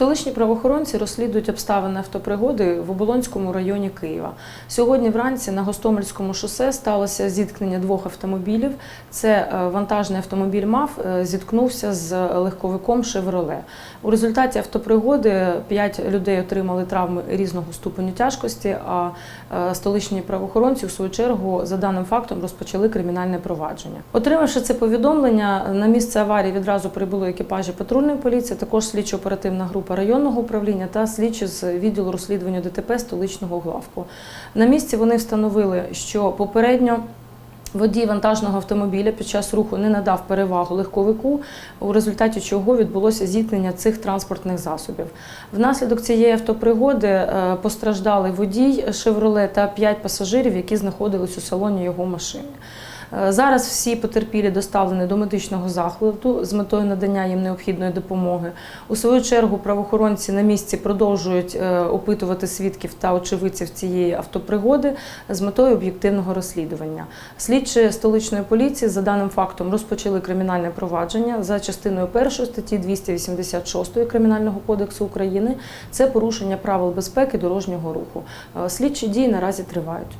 Столичні правоохоронці розслідують обставини автопригоди в Оболонському районі Києва. Сьогодні вранці на Гостомельському шосе сталося зіткнення двох автомобілів. Це е, вантажний автомобіль МАФ е, зіткнувся з легковиком Шевроле. У результаті автопригоди п'ять людей отримали травми різного ступеню тяжкості. А е, столичні правоохоронці, в свою чергу, за даним фактом розпочали кримінальне провадження. Отримавши це повідомлення, на місце аварії відразу прибули екіпажі патрульної поліції, також слідчо-оперативна група районного управління та слідчі з відділу розслідування ДТП столичного главку. На місці вони встановили, що попередньо. Водій вантажного автомобіля під час руху не надав перевагу легковику, у результаті чого відбулося зіткнення цих транспортних засобів. Внаслідок цієї автопригоди е, постраждали водій Шевроле та п'ять пасажирів, які знаходились у салоні його машини. Е, Зараз всі потерпілі доставлені до медичного закладу з метою надання їм необхідної допомоги. У свою чергу правоохоронці на місці продовжують е, опитувати свідків та очевидців цієї автопригоди з метою об'єктивного розслідування. Слідчі столичної поліції за даним фактом розпочали кримінальне провадження за частиною першої статті 286 Кримінального кодексу України. Це порушення правил безпеки дорожнього руху. Е, Слідчі дії наразі тривають.